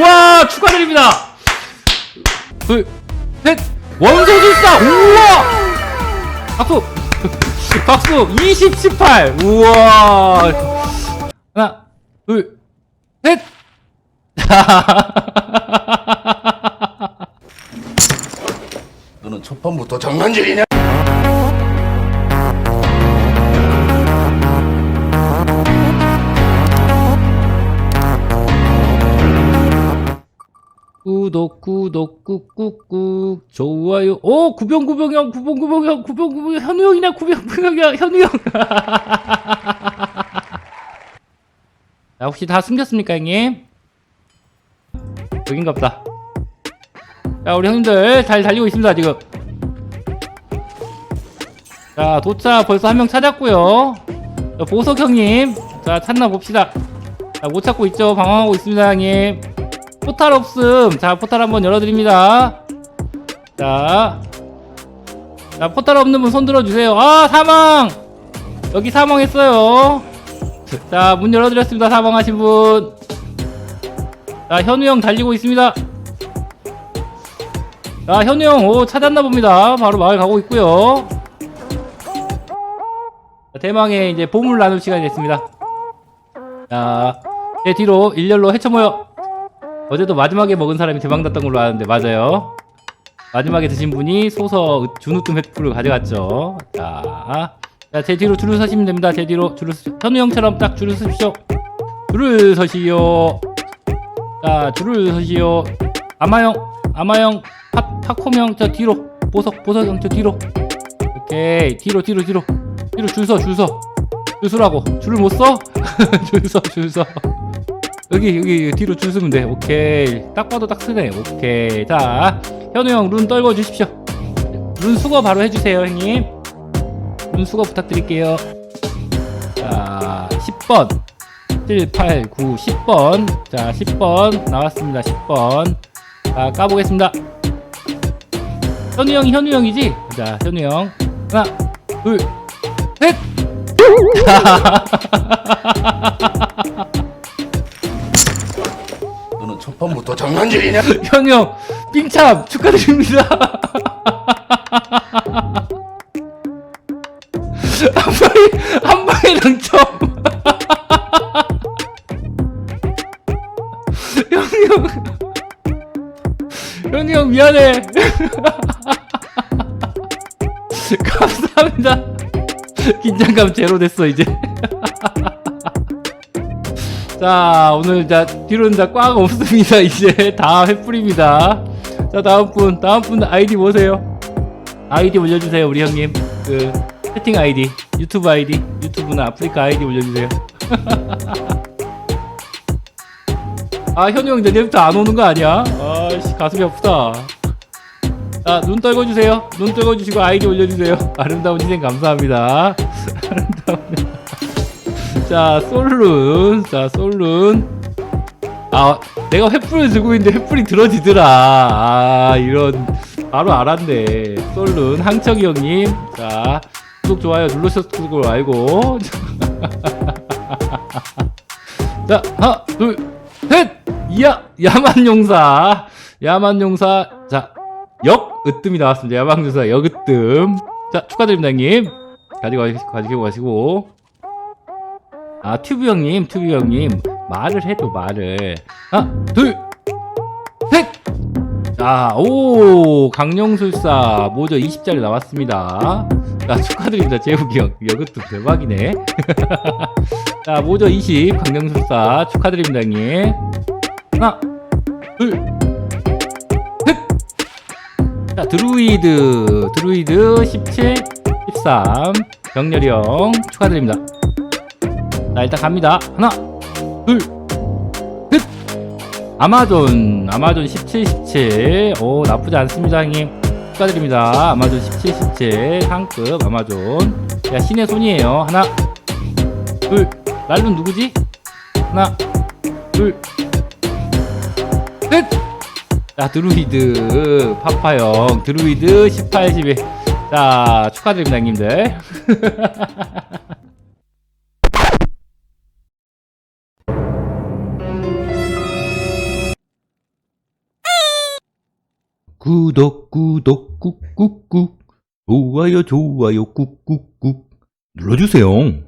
와 축하드립니다. 둘, 셋, 원소술사 우와. 박수. 박수. 20, 18 우와. 하나 둘셋. 너는 첫 판부터 장난질이냐? 구독 구독 꾹꾹꾹. 좋아요. 오 구병구병형 구병구병형 구병구병형. 현우 형이네 구병구병형 현우형. 자 혹시 다 숨겼습니까 형님? 여긴가 보다. 자 우리 형님들 잘 달리고 있습니다 지금. 자 도착. 벌써 한 명 찾았고요. 자, 보석 형님. 자 찾나 봅시다. 자 못 찾고 있죠. 방황하고 있습니다 형님 포탈 없음. 자, 포탈 한번 열어드립니다. 자. 자, 포탈 없는 분 손 들어주세요. 아, 사망! 여기 사망했어요. 자, 문 열어드렸습니다. 사망하신 분. 자, 현우 형 달리고 있습니다. 자, 현우 형, 오, 찾았나 봅니다. 바로 마을 가고 있고요 자, 대망의 이제 보물 나눌 시간이 됐습니다. 자, 제 뒤로 일렬로 헤쳐 모여. 어제도 마지막에 먹은 사람이 대박 났던 걸로 아는데 맞아요. 마지막에 드신 분이 소서 준우뜸 횃불을 가져갔죠. 자, 자, 제 뒤로 줄을 서시면 됩니다. 제 뒤로 줄을 서, 현우 형처럼 딱 줄을 서십시오. 줄을 서시오. 자, 줄을 서시오. 아마형, 아마형, 파, 파콤형 저 뒤로, 보석, 보석형 저 뒤로. 오케이, 뒤로, 뒤로, 뒤로, 뒤로 줄 서, 줄 서. 줄 서라고. 줄을 못 서? 줄 서, 줄 서. 여기 여기 뒤로 줄 서면 돼. 오케이. 딱 봐도 딱 쓰네. 오케이. 자 현우 형 룬 떨궈 주십시오. 룬 수거 바로 해주세요 형님. 룬 수거 부탁드릴게요. 자 10번. 7, 8, 9, 10번. 자 10번. 나왔습니다 10번. 자 까보겠습니다. 현우 형이 현우 형이지? 자 현우 형. 하나 둘셋 첫 판부터 장난질이냐? 현우 형 빙참 축하드립니다. 한 방에 한 방에 당첨 현우 형. 현우 형 미안해. 감사합니다. 긴장감 제로 됐어 이제 자 오늘 자 뒤로는 자꽉 없습니다. 이제 다 횃불입니다. 자 다음 분 다음 분 아이디 뭐세요? 아이디 올려주세요 우리 형님. 그 채팅 아이디 유튜브 아이디 유튜브나 아프리카 아이디 올려주세요. 아 현우 형 내일부터 안 오는 거 아니야? 아씨 가슴이 아프다. 자눈 떨궈주세요. 눈 떨궈주시고 아이디 올려주세요. 아름다운 인생 감사합니다. 아름다운 자, 솔룬. 자, 솔룬. 아, 내가 횃불을 들고 있는데 횃불이 들어지더라. 아, 이런. 바로 알았네. 솔룬. 항척이 형님. 자, 구독, 좋아요 누르셨을 걸 알고. 자, 하나, 둘, 셋! 야! 야만용사. 야만용사. 자, 역! 으뜸이 나왔습니다. 야만용사 역으뜸. 자, 축하드립니다, 형님. 가지고, 가시- 가지고 가시고. 아 튜브 형님 튜브 형님. 말을 해도 말을. 하나 둘셋자오 강령술사 모저 20짜리 나왔습니다. 자 축하드립니다. 재욱이 형 이것도 대박이네. 자 모저 20 강령술사 축하드립니다 형님. 하나 둘셋자 드루이드 드루이드 17 13 병렬이 형 축하드립니다 자 일단 갑니다. 하나 둘셋. 아마존 아마존 17 17 오 나쁘지 않습니다 형님. 축하드립니다. 아마존 17 17 상급 아마존. 야 신의 손이에요. 하나 둘. 날론 누구지? 하나 둘셋자 드루이드. 파파형. 드루이드 18 12자 축하드립니다 형님들 구독 구독 꾹꾹꾹 좋아요 좋아요 꾹꾹꾹 눌러주세요.